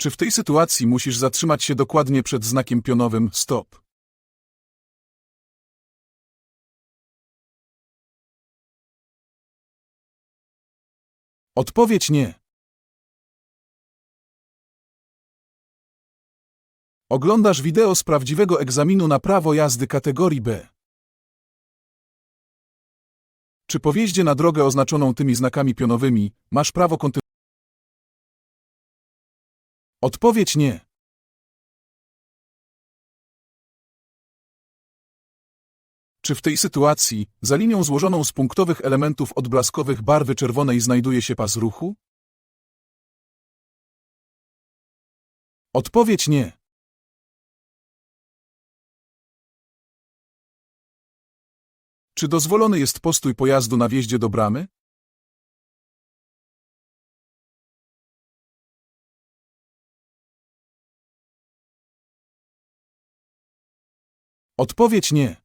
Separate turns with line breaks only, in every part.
Czy w tej sytuacji musisz zatrzymać się dokładnie przed znakiem pionowym stop? Odpowiedź nie. Oglądasz wideo z prawdziwego egzaminu na prawo jazdy kategorii B. Czy po wjeździe na drogę oznaczoną tymi znakami pionowymi masz prawo kontynuować? Odpowiedź nie. Czy w tej sytuacji, za linią złożoną z punktowych elementów odblaskowych barwy czerwonej znajduje się pas ruchu? Odpowiedź nie. Czy dozwolony jest postój pojazdu na wjeździe do bramy? Odpowiedź nie.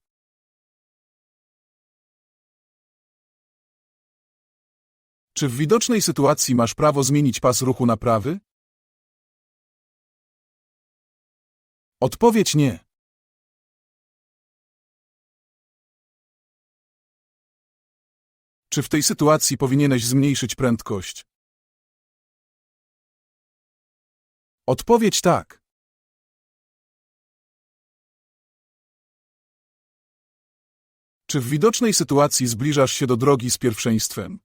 Czy w widocznej sytuacji masz prawo zmienić pas ruchu na prawy? Odpowiedź nie. Czy w tej sytuacji powinieneś zmniejszyć prędkość? Odpowiedź tak. Czy w widocznej sytuacji zbliżasz się do drogi z pierwszeństwem?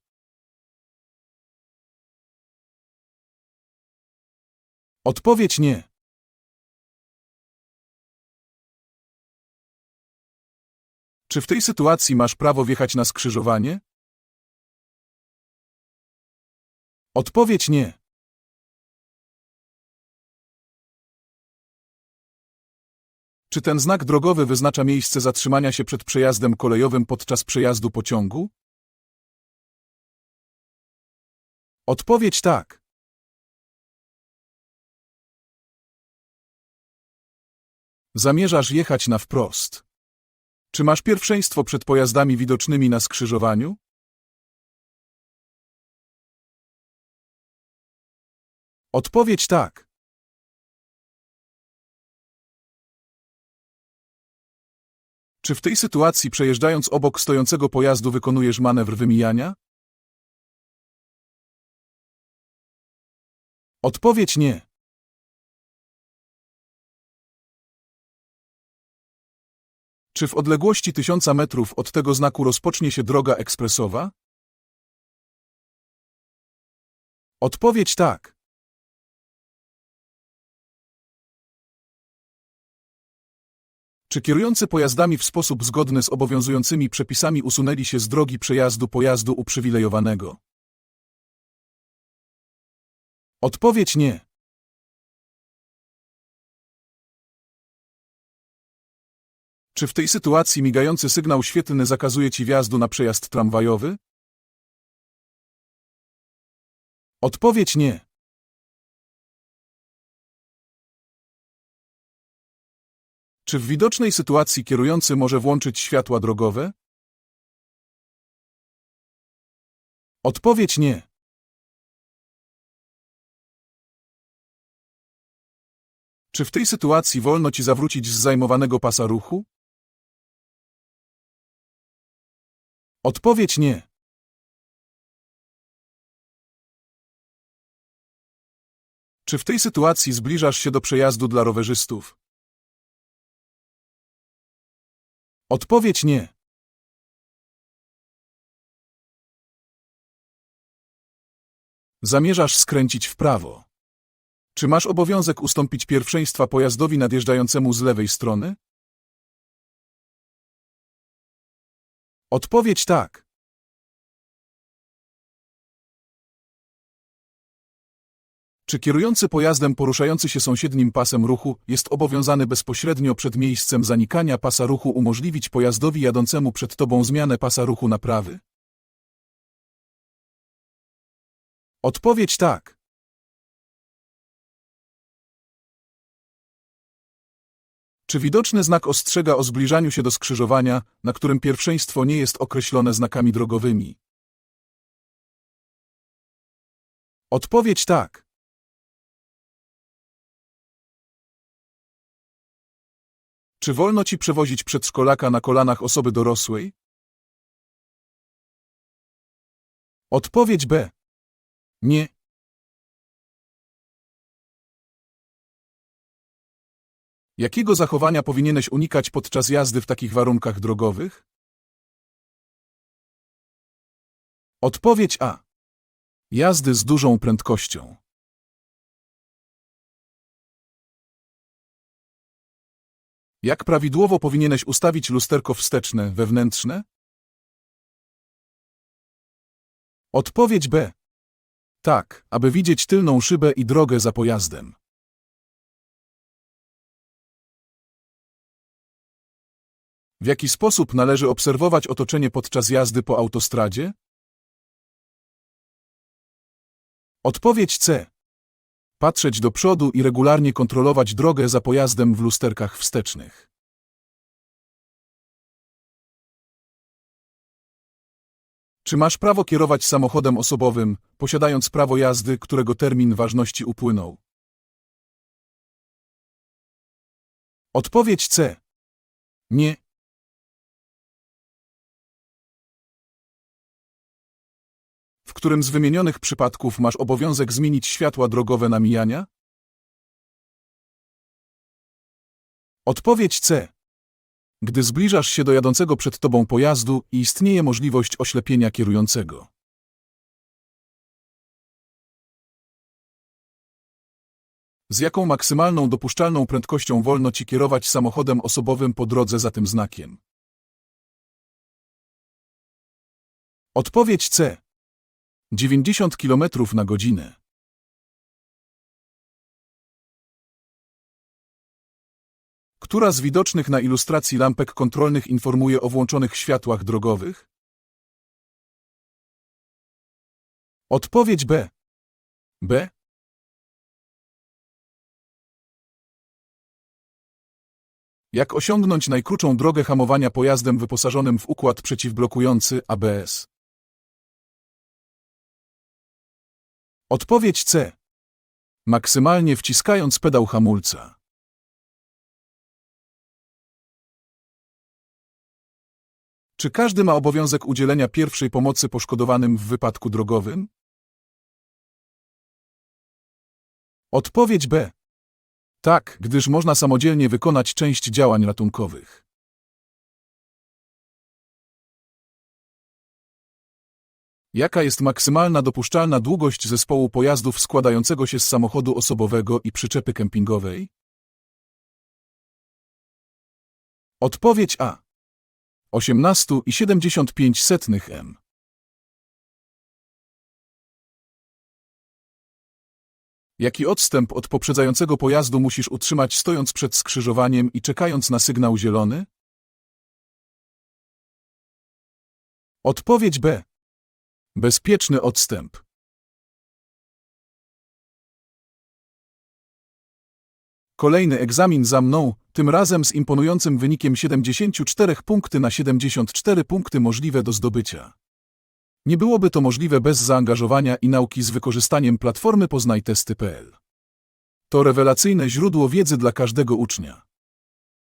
Odpowiedź nie. Czy w tej sytuacji masz prawo wjechać na skrzyżowanie? Odpowiedź nie. Czy ten znak drogowy wyznacza miejsce zatrzymania się przed przejazdem kolejowym podczas przejazdu pociągu? Odpowiedź tak. Zamierzasz jechać na wprost. Czy masz pierwszeństwo przed pojazdami widocznymi na skrzyżowaniu? Odpowiedź tak. Czy w tej sytuacji przejeżdżając obok stojącego pojazdu wykonujesz manewr wymijania? Odpowiedź nie. Czy w odległości tysiąca metrów od tego znaku rozpocznie się droga ekspresowa? Odpowiedź tak. Czy kierujący pojazdami w sposób zgodny z obowiązującymi przepisami usunęli się z drogi przejazdu pojazdu uprzywilejowanego? Odpowiedź nie. Czy w tej sytuacji migający sygnał świetlny zakazuje ci wjazdu na przejazd tramwajowy? Odpowiedź nie. Czy w widocznej sytuacji kierujący może włączyć światła drogowe? Odpowiedź nie. Czy w tej sytuacji wolno ci zawrócić z zajmowanego pasa ruchu? Odpowiedź nie. Czy w tej sytuacji zbliżasz się do przejazdu dla rowerzystów? Odpowiedź nie. Zamierzasz skręcić w prawo. Czy masz obowiązek ustąpić pierwszeństwa pojazdowi nadjeżdżającemu z lewej strony? Odpowiedź tak. Czy kierujący pojazdem poruszający się sąsiednim pasem ruchu jest obowiązany bezpośrednio przed miejscem zanikania pasa ruchu umożliwić pojazdowi jadącemu przed tobą zmianę pasa ruchu na prawy? Odpowiedź tak. Czy widoczny znak ostrzega o zbliżaniu się do skrzyżowania, na którym pierwszeństwo nie jest określone znakami drogowymi? Odpowiedź tak. Czy wolno ci przewozić przedszkolaka na kolanach osoby dorosłej? Odpowiedź B. Nie. Jakiego zachowania powinieneś unikać podczas jazdy w takich warunkach drogowych? Odpowiedź A. Jazdy z dużą prędkością. Jak prawidłowo powinieneś ustawić lusterko wsteczne, wewnętrzne? Odpowiedź B. Tak, aby widzieć tylną szybę i drogę za pojazdem. W jaki sposób należy obserwować otoczenie podczas jazdy po autostradzie? Odpowiedź C. Patrzeć do przodu i regularnie kontrolować drogę za pojazdem w lusterkach wstecznych. Czy masz prawo kierować samochodem osobowym, posiadając prawo jazdy, którego termin ważności upłynął? Odpowiedź C. Nie. Którym z wymienionych przypadków masz obowiązek zmienić światła drogowe na mijania? Odpowiedź C. Gdy zbliżasz się do jadącego przed tobą pojazdu i istnieje możliwość oślepienia kierującego. Z jaką maksymalną dopuszczalną prędkością wolno ci kierować samochodem osobowym po drodze za tym znakiem? Odpowiedź C. 90 km na godzinę. Która z widocznych na ilustracji lampek kontrolnych informuje o włączonych światłach drogowych? Odpowiedź B. B. Jak osiągnąć najkrótszą drogę hamowania pojazdem wyposażonym w układ przeciwblokujący ABS? Odpowiedź C. Maksymalnie wciskając pedał hamulca. Czy każdy ma obowiązek udzielenia pierwszej pomocy poszkodowanym w wypadku drogowym? Odpowiedź B. Tak, gdyż można samodzielnie wykonać część działań ratunkowych. Jaka jest maksymalna dopuszczalna długość zespołu pojazdów składającego się z samochodu osobowego i przyczepy kempingowej? Odpowiedź A. 18,75 m. Jaki odstęp od poprzedzającego pojazdu musisz utrzymać stojąc przed skrzyżowaniem i czekając na sygnał zielony? Odpowiedź B. Bezpieczny odstęp. Kolejny egzamin za mną, tym razem z imponującym wynikiem 74 punkty na 74 punkty możliwe do zdobycia. Nie byłoby to możliwe bez zaangażowania i nauki z wykorzystaniem platformy poznajtesty.pl. To rewelacyjne źródło wiedzy dla każdego ucznia.